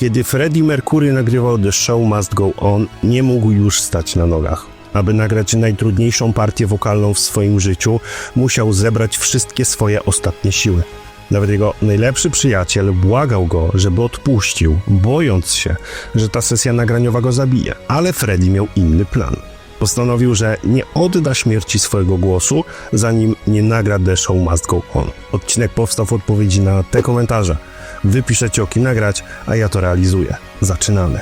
Kiedy Freddie Mercury nagrywał The Show Must Go On, nie mógł już stać na nogach. Aby nagrać najtrudniejszą partię wokalną w swoim życiu, musiał zebrać wszystkie swoje ostatnie siły. Nawet jego najlepszy przyjaciel błagał go, żeby odpuścił, bojąc się, że ta sesja nagraniowa go zabije. Ale Freddie miał inny plan. Postanowił, że nie odda śmierci swojego głosu, zanim nie nagra The Show Must Go On. Odcinek powstał w odpowiedzi na te komentarze. Wy piszecie nagrać, a ja to realizuję. Zaczynamy.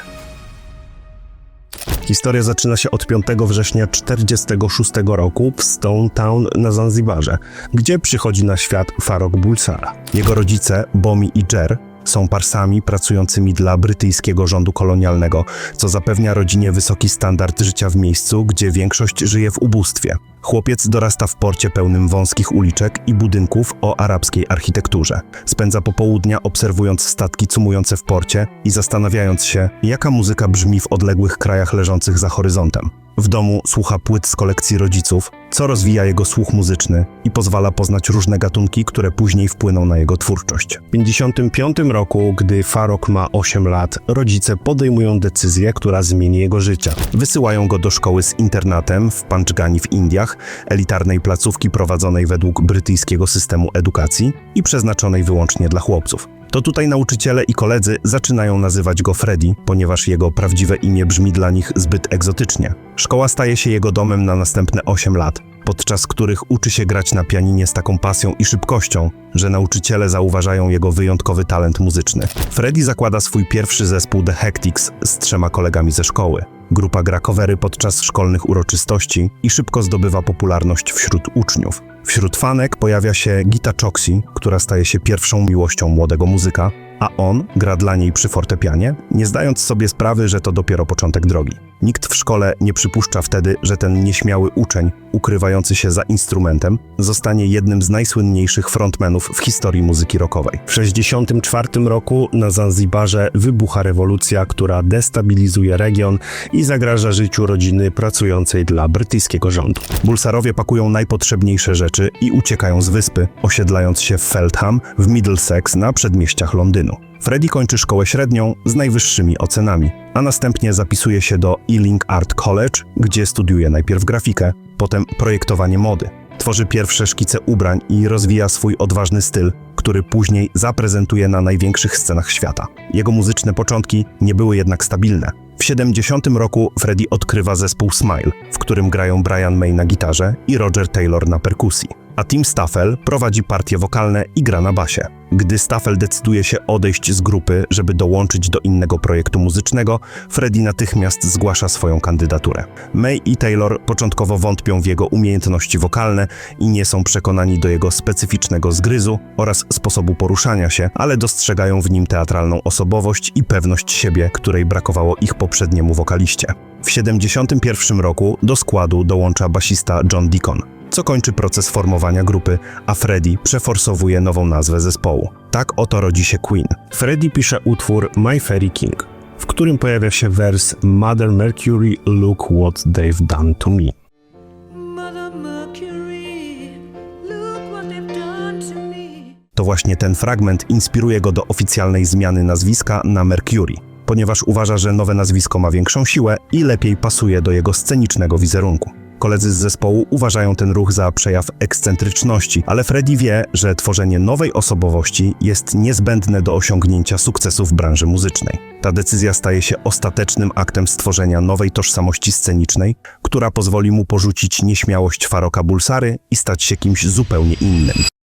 Historia zaczyna się od 5 września 1946 roku w Stone Town na Zanzibarze, gdzie przychodzi na świat Farok Bulsara. Jego rodzice, Bomi i Jer, są parsami pracującymi dla brytyjskiego rządu kolonialnego, co zapewnia rodzinie wysoki standard życia w miejscu, gdzie większość żyje w ubóstwie. Chłopiec dorasta w porcie pełnym wąskich uliczek i budynków o arabskiej architekturze. Spędza popołudnia obserwując statki cumujące w porcie i zastanawiając się, jaka muzyka brzmi w odległych krajach leżących za horyzontem. W domu słucha płyt z kolekcji rodziców, co rozwija jego słuch muzyczny i pozwala poznać różne gatunki, które później wpłyną na jego twórczość. W 1955 roku, gdy Farok ma 8 lat, rodzice podejmują decyzję, która zmieni jego życie. Wysyłają go do szkoły z internatem w Panchgani w Indiach, elitarnej placówki prowadzonej według brytyjskiego systemu edukacji i przeznaczonej wyłącznie dla chłopców. To tutaj nauczyciele i koledzy zaczynają nazywać go Freddy, ponieważ jego prawdziwe imię brzmi dla nich zbyt egzotycznie. Szkoła staje się jego domem na następne 8 lat, podczas których uczy się grać na pianinie z taką pasją i szybkością, że nauczyciele zauważają jego wyjątkowy talent muzyczny. Freddy zakłada swój pierwszy zespół The Hectics z trzema kolegami ze szkoły. Grupa gra covery podczas szkolnych uroczystości i szybko zdobywa popularność wśród uczniów. Wśród fanek pojawia się Gita Choksi, która staje się pierwszą miłością młodego muzyka, a on gra dla niej przy fortepianie, nie zdając sobie sprawy, że to dopiero początek drogi. Nikt w szkole nie przypuszcza wtedy, że ten nieśmiały uczeń, ukrywający się za instrumentem, zostanie jednym z najsłynniejszych frontmenów w historii muzyki rockowej. W 1964 roku na Zanzibarze wybucha rewolucja, która destabilizuje region i zagraża życiu rodziny pracującej dla brytyjskiego rządu. Bulsarowie pakują najpotrzebniejsze rzeczy i uciekają z wyspy, osiedlając się w Feltham w Middlesex na przedmieściach Londynu. Freddy kończy szkołę średnią z najwyższymi ocenami, a następnie zapisuje się do Ealing Art College, gdzie studiuje najpierw grafikę, potem projektowanie mody. Tworzy pierwsze szkice ubrań i rozwija swój odważny styl, który później zaprezentuje na największych scenach świata. Jego muzyczne początki nie były jednak stabilne. W 70 roku Freddy odkrywa zespół Smile, w którym grają Brian May na gitarze i Roger Taylor na perkusji a Tim Staffel prowadzi partie wokalne i gra na basie. Gdy Staffel decyduje się odejść z grupy, żeby dołączyć do innego projektu muzycznego, Freddy natychmiast zgłasza swoją kandydaturę. May i Taylor początkowo wątpią w jego umiejętności wokalne i nie są przekonani do jego specyficznego zgryzu oraz sposobu poruszania się, ale dostrzegają w nim teatralną osobowość i pewność siebie, której brakowało ich poprzedniemu wokaliście. W 71 roku do składu dołącza basista John Deacon co kończy proces formowania grupy, a Freddy przeforsowuje nową nazwę zespołu. Tak oto rodzi się Queen. Freddy pisze utwór My Fairy King, w którym pojawia się wers Mother Mercury, look what they've done to me. Mother Mercury, look what they've done to me. To właśnie ten fragment inspiruje go do oficjalnej zmiany nazwiska na Mercury, ponieważ uważa, że nowe nazwisko ma większą siłę i lepiej pasuje do jego scenicznego wizerunku. Koledzy z zespołu uważają ten ruch za przejaw ekscentryczności, ale Freddy wie, że tworzenie nowej osobowości jest niezbędne do osiągnięcia sukcesu w branży muzycznej. Ta decyzja staje się ostatecznym aktem stworzenia nowej tożsamości scenicznej, która pozwoli mu porzucić nieśmiałość Faroka Bulsary i stać się kimś zupełnie innym.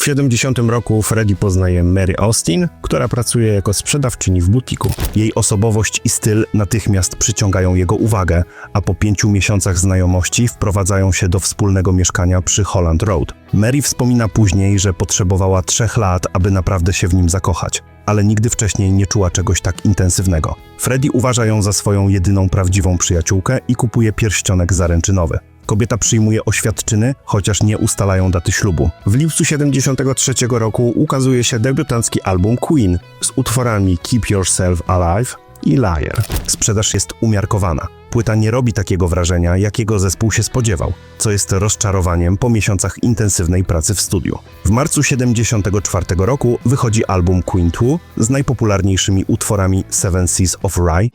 W 70 roku Freddy poznaje Mary Austin, która pracuje jako sprzedawczyni w butiku. Jej osobowość i styl natychmiast przyciągają jego uwagę, a po pięciu miesiącach znajomości wprowadzają się do wspólnego mieszkania przy Holland Road. Mary wspomina później, że potrzebowała trzech lat, aby naprawdę się w nim zakochać, ale nigdy wcześniej nie czuła czegoś tak intensywnego. Freddy uważa ją za swoją jedyną prawdziwą przyjaciółkę i kupuje pierścionek zaręczynowy. Kobieta przyjmuje oświadczyny, chociaż nie ustalają daty ślubu. W lipcu 73 roku ukazuje się debiutancki album Queen z utworami Keep Yourself Alive i Liar. Sprzedaż jest umiarkowana. Płyta nie robi takiego wrażenia, jakiego zespół się spodziewał, co jest rozczarowaniem po miesiącach intensywnej pracy w studiu. W marcu 74 roku wychodzi album Queen 2 z najpopularniejszymi utworami Seven Seas of Rye,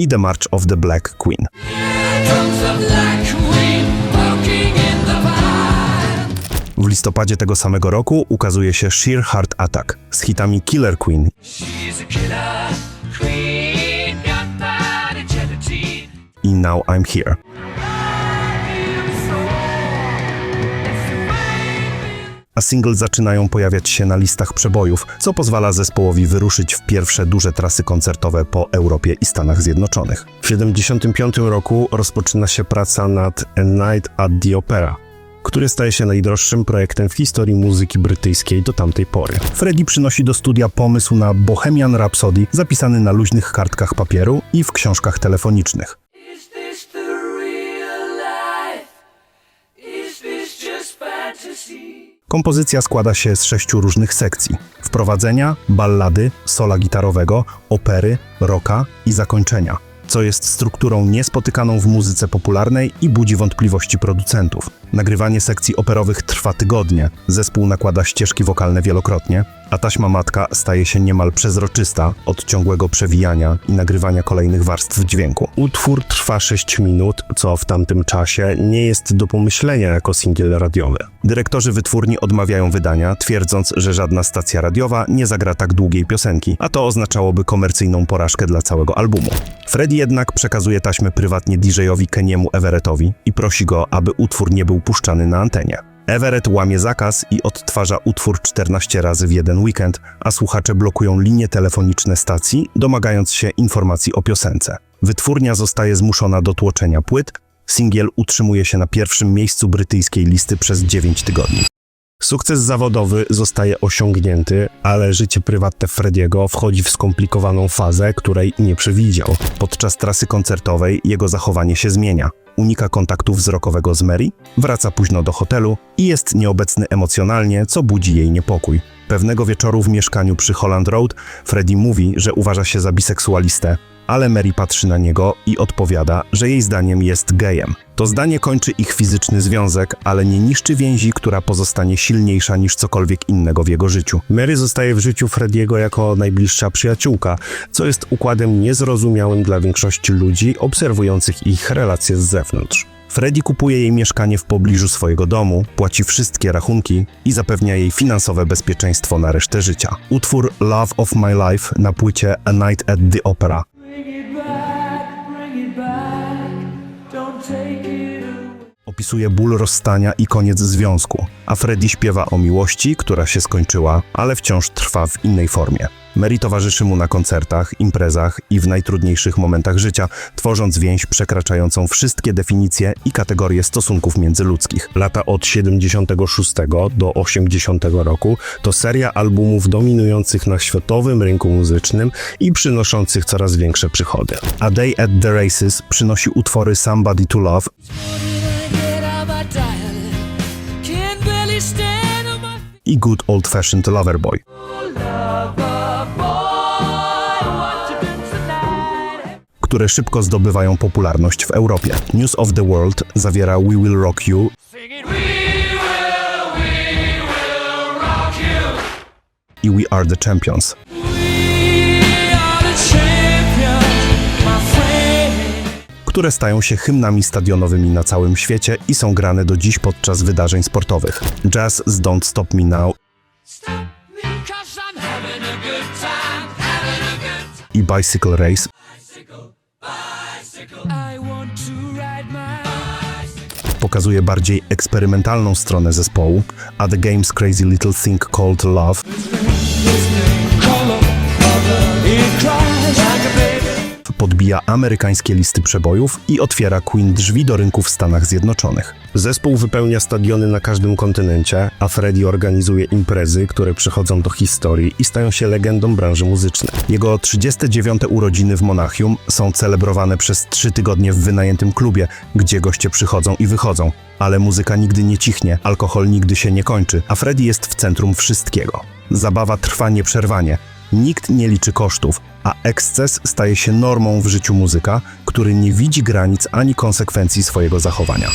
i The March of the Black Queen. W listopadzie tego samego roku ukazuje się Sheer Heart Attack z hitami Killer Queen i Now I'm Here. A single zaczynają pojawiać się na listach przebojów, co pozwala zespołowi wyruszyć w pierwsze duże trasy koncertowe po Europie i Stanach Zjednoczonych. W 1975 roku rozpoczyna się praca nad A Night at the Opera, który staje się najdroższym projektem w historii muzyki brytyjskiej do tamtej pory. Freddie przynosi do studia pomysł na Bohemian Rhapsody zapisany na luźnych kartkach papieru i w książkach telefonicznych. Is Kompozycja składa się z sześciu różnych sekcji: wprowadzenia, ballady, sola gitarowego, opery, rocka i zakończenia, co jest strukturą niespotykaną w muzyce popularnej i budzi wątpliwości producentów. Nagrywanie sekcji operowych trwa tygodnie, zespół nakłada ścieżki wokalne wielokrotnie, a taśma matka staje się niemal przezroczysta od ciągłego przewijania i nagrywania kolejnych warstw dźwięku. Utwór trwa 6 minut, co w tamtym czasie nie jest do pomyślenia jako singiel radiowy. Dyrektorzy wytwórni odmawiają wydania, twierdząc, że żadna stacja radiowa nie zagra tak długiej piosenki, a to oznaczałoby komercyjną porażkę dla całego albumu. Freddy jednak przekazuje taśmę prywatnie DJ-owi Keniemu Everettowi i prosi go, aby utwór nie był puszczany na antenie. Everett łamie zakaz i odtwarza utwór 14 razy w jeden weekend, a słuchacze blokują linie telefoniczne stacji, domagając się informacji o piosence. Wytwórnia zostaje zmuszona do tłoczenia płyt, singiel utrzymuje się na pierwszym miejscu brytyjskiej listy przez 9 tygodni. Sukces zawodowy zostaje osiągnięty, ale życie prywatne Frediego wchodzi w skomplikowaną fazę, której nie przewidział. Podczas trasy koncertowej jego zachowanie się zmienia. Unika kontaktu wzrokowego z Mary, wraca późno do hotelu i jest nieobecny emocjonalnie, co budzi jej niepokój. Pewnego wieczoru w mieszkaniu przy Holland Road Freddie mówi, że uważa się za biseksualistę, ale Mary patrzy na niego i odpowiada, że jej zdaniem jest gejem. To zdanie kończy ich fizyczny związek, ale nie niszczy więzi, która pozostanie silniejsza niż cokolwiek innego w jego życiu. Mary zostaje w życiu Frediego jako najbliższa przyjaciółka, co jest układem niezrozumiałym dla większości ludzi obserwujących ich relacje z zewnątrz. Freddy kupuje jej mieszkanie w pobliżu swojego domu, płaci wszystkie rachunki i zapewnia jej finansowe bezpieczeństwo na resztę życia. Utwór Love of My Life na płycie A Night at the Opera opisuje ból rozstania i koniec związku, a Freddy śpiewa o miłości, która się skończyła, ale wciąż trwa w innej formie. Mary towarzyszy mu na koncertach, imprezach i w najtrudniejszych momentach życia, tworząc więź przekraczającą wszystkie definicje i kategorie stosunków międzyludzkich. Lata od 76 do 80 roku to seria albumów dominujących na światowym rynku muzycznym i przynoszących coraz większe przychody. A Day at the Races przynosi utwory Somebody to Love i Good Old Fashioned. Lover boy, które szybko zdobywają popularność w Europie. News of the World zawiera we will rock you. i We Are the Champions. Które stają się hymnami stadionowymi na całym świecie i są grane do dziś podczas wydarzeń sportowych. Jazz z Don't Stop Me Now i Bicycle Race pokazuje bardziej eksperymentalną stronę zespołu, a The Game's Crazy Little Thing Called Love podbija amerykańskie listy przebojów i otwiera Queen drzwi do rynku w Stanach Zjednoczonych. Zespół wypełnia stadiony na każdym kontynencie, a Freddie organizuje imprezy, które przechodzą do historii i stają się legendą branży muzycznej. Jego 39. urodziny w Monachium są celebrowane przez trzy tygodnie w wynajętym klubie, gdzie goście przychodzą i wychodzą. Ale muzyka nigdy nie cichnie, alkohol nigdy się nie kończy, a Freddie jest w centrum wszystkiego. Zabawa trwa nieprzerwanie, Nikt nie liczy kosztów, a eksces staje się normą w życiu muzyka, który nie widzi granic ani konsekwencji swojego zachowania.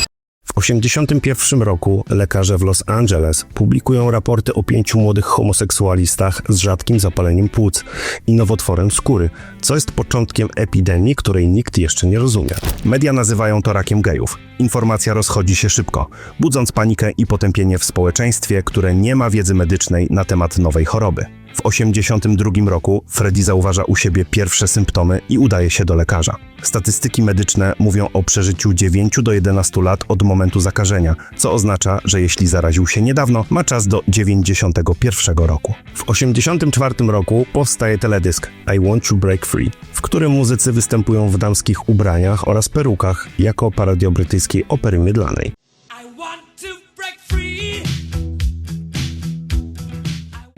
W 1981 roku lekarze w Los Angeles publikują raporty o pięciu młodych homoseksualistach z rzadkim zapaleniem płuc i nowotworem skóry, co jest początkiem epidemii, której nikt jeszcze nie rozumie. Media nazywają to rakiem gejów. Informacja rozchodzi się szybko, budząc panikę i potępienie w społeczeństwie, które nie ma wiedzy medycznej na temat nowej choroby. W 1982 roku Freddy zauważa u siebie pierwsze symptomy i udaje się do lekarza. Statystyki medyczne mówią o przeżyciu 9 do 11 lat od momentu zakażenia, co oznacza, że jeśli zaraził się niedawno, ma czas do 91 roku. W 1984 roku powstaje teledysk I Want to Break Free, w którym muzycy występują w damskich ubraniach oraz perukach jako parodia brytyjskiej opery mydlanej.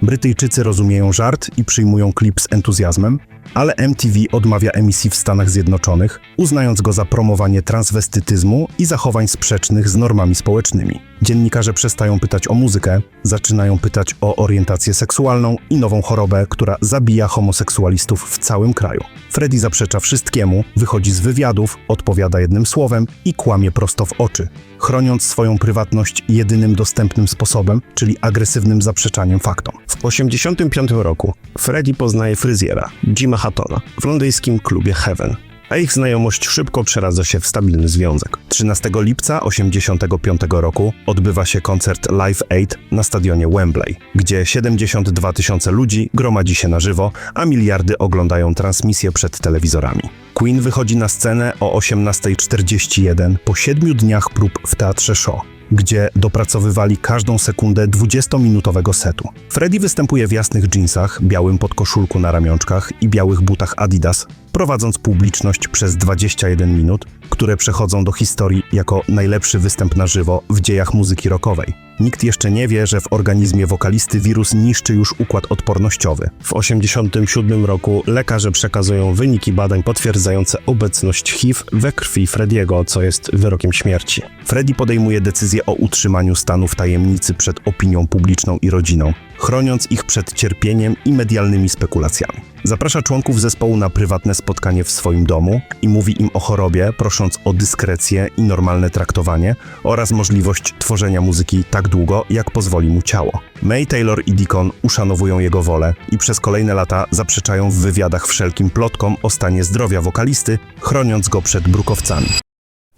Brytyjczycy rozumieją żart i przyjmują klip z entuzjazmem, ale MTV odmawia emisji w Stanach Zjednoczonych, uznając go za promowanie transwestytyzmu i zachowań sprzecznych z normami społecznymi. Dziennikarze przestają pytać o muzykę, zaczynają pytać o orientację seksualną i nową chorobę, która zabija homoseksualistów w całym kraju. Freddy zaprzecza wszystkiemu, wychodzi z wywiadów, odpowiada jednym słowem i kłamie prosto w oczy, chroniąc swoją prywatność jedynym dostępnym sposobem, czyli agresywnym zaprzeczaniem faktom. W 1985 roku Freddy poznaje fryzjera, Jima Hattona, w londyńskim klubie Heaven, a ich znajomość szybko przeradza się w stabilny związek. 13 lipca 1985 roku odbywa się koncert Live Aid na stadionie Wembley, gdzie 72 tysiące ludzi gromadzi się na żywo, a miliardy oglądają transmisję przed telewizorami. Queen wychodzi na scenę o 18.41 po siedmiu dniach prób w Teatrze Shaw gdzie dopracowywali każdą sekundę 20-minutowego setu. Freddy występuje w jasnych dżinsach, białym podkoszulku na ramionczkach i białych butach Adidas, prowadząc publiczność przez 21 minut, które przechodzą do historii jako najlepszy występ na żywo w dziejach muzyki rockowej. Nikt jeszcze nie wie, że w organizmie wokalisty wirus niszczy już układ odpornościowy. W 1987 roku lekarze przekazują wyniki badań potwierdzające obecność HIV we krwi Frediego, co jest wyrokiem śmierci. Freddy podejmuje decyzję o utrzymaniu stanu w tajemnicy przed opinią publiczną i rodziną, chroniąc ich przed cierpieniem i medialnymi spekulacjami. Zaprasza członków zespołu na prywatne spotkanie w swoim domu i mówi im o chorobie, prosząc o dyskrecję i normalne traktowanie oraz możliwość tworzenia muzyki tak długo, jak pozwoli mu ciało. May Taylor i Deacon uszanowują jego wolę i przez kolejne lata zaprzeczają w wywiadach wszelkim plotkom o stanie zdrowia wokalisty, chroniąc go przed brukowcami.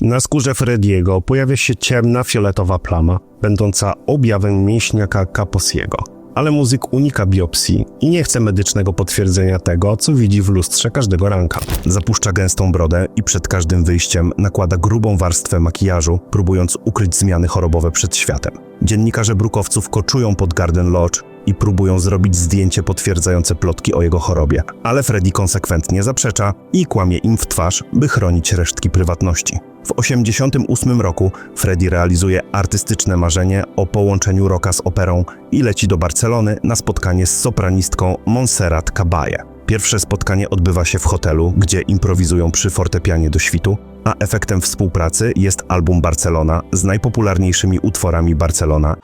Na skórze Frediego pojawia się ciemna fioletowa plama, będąca objawem mięśniaka Kaposiego. Ale muzyk unika biopsji i nie chce medycznego potwierdzenia tego, co widzi w lustrze każdego ranka. Zapuszcza gęstą brodę i przed każdym wyjściem nakłada grubą warstwę makijażu, próbując ukryć zmiany chorobowe przed światem. Dziennikarze brukowców koczują pod Garden Lodge i próbują zrobić zdjęcie potwierdzające plotki o jego chorobie, ale Freddy konsekwentnie zaprzecza i kłamie im w twarz, by chronić resztki prywatności. W 1988 roku Freddy realizuje artystyczne marzenie o połączeniu rocka z operą i leci do Barcelony na spotkanie z sopranistką Montserrat Caballé. Pierwsze spotkanie odbywa się w hotelu, gdzie improwizują przy fortepianie do świtu, a efektem współpracy jest album Barcelona z najpopularniejszymi utworami Barcelona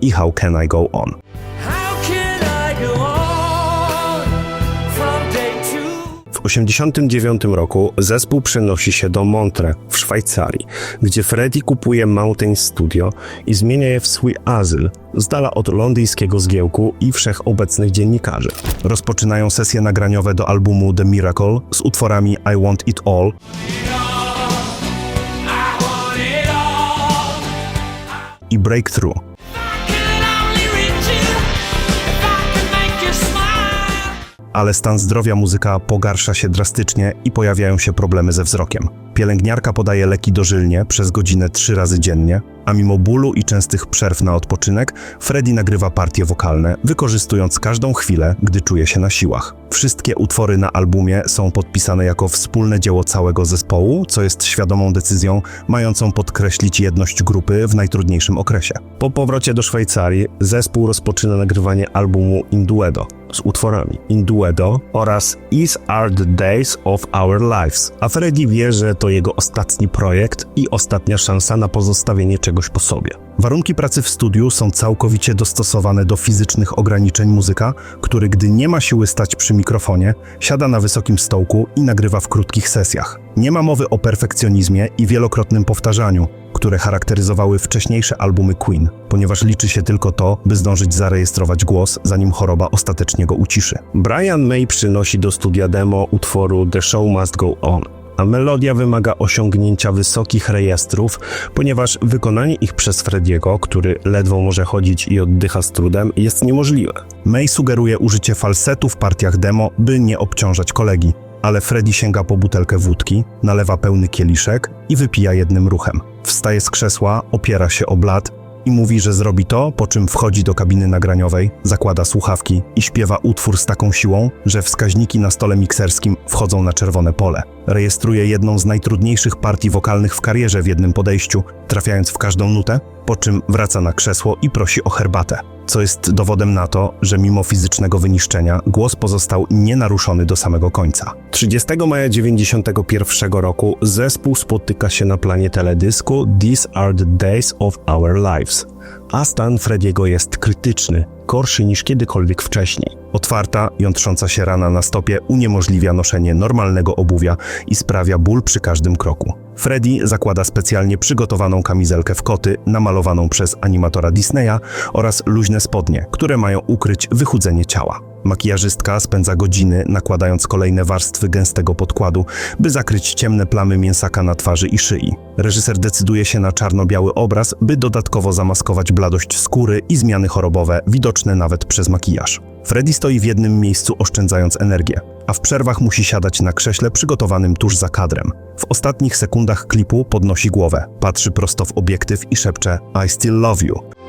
i How Can I Go On. W 1989 roku zespół przenosi się do Montre w Szwajcarii, gdzie Freddy kupuje Mountain Studio i zmienia je w swój azyl, z dala od londyńskiego zgiełku i wszechobecnych dziennikarzy. Rozpoczynają sesje nagraniowe do albumu The Miracle z utworami I want it all. i Breakthrough. Ale stan zdrowia muzyka pogarsza się drastycznie i pojawiają się problemy ze wzrokiem. Pielęgniarka podaje leki dożylnie przez godzinę trzy razy dziennie, a mimo bólu i częstych przerw na odpoczynek, Freddy nagrywa partie wokalne, wykorzystując każdą chwilę, gdy czuje się na siłach. Wszystkie utwory na albumie są podpisane jako wspólne dzieło całego zespołu, co jest świadomą decyzją mającą podkreślić jedność grupy w najtrudniejszym okresie. Po powrocie do Szwajcarii zespół rozpoczyna nagrywanie albumu Induedo, z utworami Induedo oraz Is Are the Days of Our Lives, a Freddy wie, że to jego ostatni projekt i ostatnia szansa na pozostawienie czegoś po sobie. Warunki pracy w studiu są całkowicie dostosowane do fizycznych ograniczeń muzyka, który gdy nie ma siły stać przy mikrofonie, siada na wysokim stołku i nagrywa w krótkich sesjach. Nie ma mowy o perfekcjonizmie i wielokrotnym powtarzaniu, które charakteryzowały wcześniejsze albumy Queen, ponieważ liczy się tylko to, by zdążyć zarejestrować głos, zanim choroba ostatecznie go uciszy. Brian May przynosi do studia demo utworu The Show Must Go On, a melodia wymaga osiągnięcia wysokich rejestrów, ponieważ wykonanie ich przez Frediego, który ledwo może chodzić i oddycha z trudem, jest niemożliwe. May sugeruje użycie falsetu w partiach demo, by nie obciążać kolegi, ale Freddy sięga po butelkę wódki, nalewa pełny kieliszek i wypija jednym ruchem. Wstaje z krzesła, opiera się o blat i mówi, że zrobi to, po czym wchodzi do kabiny nagraniowej, zakłada słuchawki i śpiewa utwór z taką siłą, że wskaźniki na stole mikserskim wchodzą na czerwone pole. Rejestruje jedną z najtrudniejszych partii wokalnych w karierze w jednym podejściu, trafiając w każdą nutę, po czym wraca na krzesło i prosi o herbatę, co jest dowodem na to, że mimo fizycznego wyniszczenia głos pozostał nienaruszony do samego końca. 30 maja 1991 roku zespół spotyka się na planie teledysku These Are the Days of Our Lives, a stan Frediego jest krytyczny, gorszy niż kiedykolwiek wcześniej. Otwarta, jątrząca się rana na stopie uniemożliwia noszenie normalnego obuwia i sprawia ból przy każdym kroku. Freddy zakłada specjalnie przygotowaną kamizelkę w koty, namalowaną przez animatora Disneya oraz luźne spodnie, które mają ukryć wychudzenie ciała. Makijażystka spędza godziny nakładając kolejne warstwy gęstego podkładu, by zakryć ciemne plamy mięsaka na twarzy i szyi. Reżyser decyduje się na czarno-biały obraz, by dodatkowo zamaskować bladość skóry i zmiany chorobowe widoczne nawet przez makijaż. Freddy stoi w jednym miejscu oszczędzając energię, a w przerwach musi siadać na krześle przygotowanym tuż za kadrem. W ostatnich sekundach klipu podnosi głowę, patrzy prosto w obiektyw i szepcze I still love you.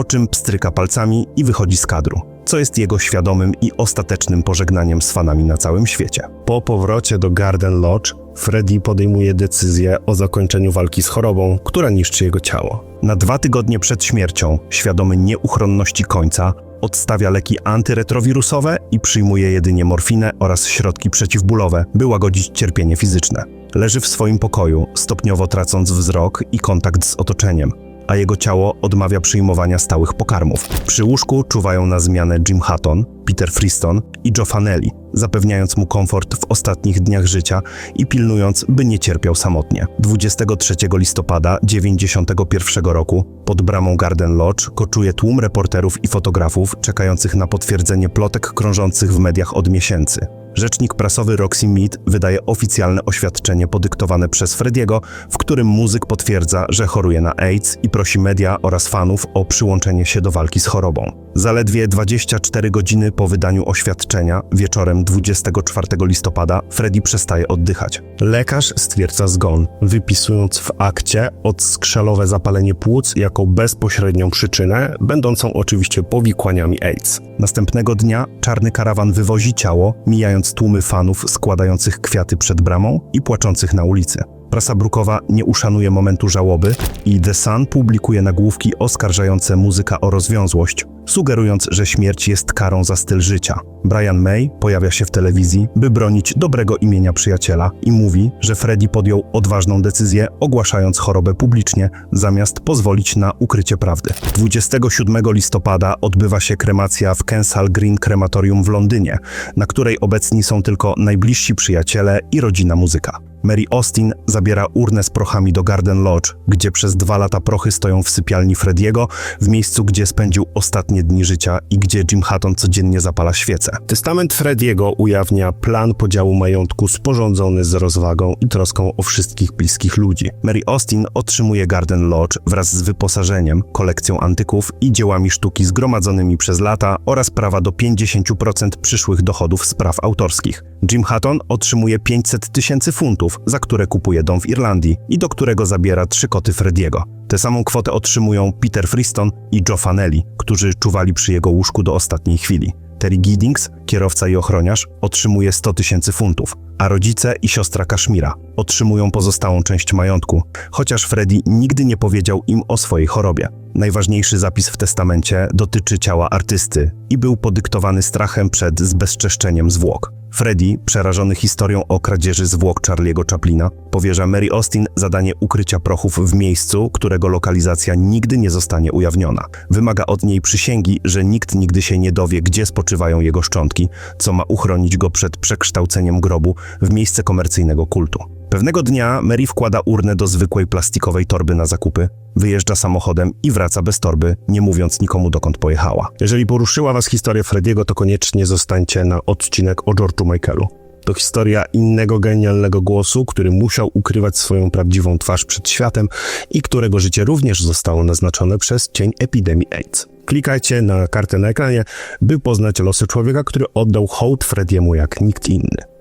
Po czym pstryka palcami i wychodzi z kadru, co jest jego świadomym i ostatecznym pożegnaniem z fanami na całym świecie. Po powrocie do Garden Lodge, Freddy podejmuje decyzję o zakończeniu walki z chorobą, która niszczy jego ciało. Na dwa tygodnie przed śmiercią, świadomy nieuchronności końca, odstawia leki antyretrowirusowe i przyjmuje jedynie morfinę oraz środki przeciwbólowe, by łagodzić cierpienie fizyczne. Leży w swoim pokoju, stopniowo tracąc wzrok i kontakt z otoczeniem a jego ciało odmawia przyjmowania stałych pokarmów. Przy łóżku czuwają na zmianę Jim Hutton, Peter Friston i Joe Fanelli, zapewniając mu komfort w ostatnich dniach życia i pilnując, by nie cierpiał samotnie. 23 listopada 1991 roku pod bramą Garden Lodge koczuje tłum reporterów i fotografów czekających na potwierdzenie plotek krążących w mediach od miesięcy. Rzecznik prasowy Roxy Mead wydaje oficjalne oświadczenie podyktowane przez Frediego, w którym muzyk potwierdza, że choruje na AIDS i prosi media oraz fanów o przyłączenie się do walki z chorobą. Zaledwie 24 godziny po wydaniu oświadczenia, wieczorem 24 listopada, Freddy przestaje oddychać. Lekarz stwierdza zgon, wypisując w akcie odskrzelowe zapalenie płuc jako bezpośrednią przyczynę, będącą oczywiście powikłaniami AIDS. Następnego dnia czarny karawan wywozi ciało, mijając tłumy fanów składających kwiaty przed bramą i płaczących na ulicy. Prasa brukowa nie uszanuje momentu żałoby i The Sun publikuje nagłówki oskarżające muzyka o rozwiązłość, sugerując, że śmierć jest karą za styl życia. Brian May pojawia się w telewizji, by bronić dobrego imienia przyjaciela i mówi, że Freddy podjął odważną decyzję, ogłaszając chorobę publicznie, zamiast pozwolić na ukrycie prawdy. 27 listopada odbywa się kremacja w Kensal Green Krematorium w Londynie, na której obecni są tylko najbliżsi przyjaciele i rodzina muzyka. Mary Austin zabiera urnę z prochami do Garden Lodge, gdzie przez dwa lata prochy stoją w sypialni Frediego, w miejscu, gdzie spędził ostatnie dni życia i gdzie Jim Hutton codziennie zapala świece. Testament Frediego ujawnia plan podziału majątku sporządzony z rozwagą i troską o wszystkich bliskich ludzi. Mary Austin otrzymuje Garden Lodge wraz z wyposażeniem, kolekcją antyków i dziełami sztuki zgromadzonymi przez lata oraz prawa do 50% przyszłych dochodów z praw autorskich. Jim Hutton otrzymuje 500 tysięcy funtów, za które kupuje dom w Irlandii i do którego zabiera trzy koty Frediego. Tę samą kwotę otrzymują Peter Friston i Joe Fanelli, którzy czuwali przy jego łóżku do ostatniej chwili. Terry Giddings, kierowca i ochroniarz, otrzymuje 100 tysięcy funtów, a rodzice i siostra Kaszmira otrzymują pozostałą część majątku, chociaż Freddy nigdy nie powiedział im o swojej chorobie. Najważniejszy zapis w testamencie dotyczy ciała artysty i był podyktowany strachem przed zbezczeszczeniem zwłok. Freddy, przerażony historią o kradzieży zwłok Charlie'ego Chaplina, powierza Mary Austin zadanie ukrycia prochów w miejscu, którego lokalizacja nigdy nie zostanie ujawniona. Wymaga od niej przysięgi, że nikt nigdy się nie dowie, gdzie spoczywają jego szczątki, co ma uchronić go przed przekształceniem grobu w miejsce komercyjnego kultu. Pewnego dnia Mary wkłada urnę do zwykłej plastikowej torby na zakupy, wyjeżdża samochodem i wraca bez torby, nie mówiąc nikomu dokąd pojechała. Jeżeli poruszyła was historia Frediego, to koniecznie zostańcie na odcinek o George'u Michaelu. To historia innego genialnego głosu, który musiał ukrywać swoją prawdziwą twarz przed światem i którego życie również zostało naznaczone przez cień epidemii AIDS. Klikajcie na kartę na ekranie, by poznać losy człowieka, który oddał hołd Frediemu jak nikt inny.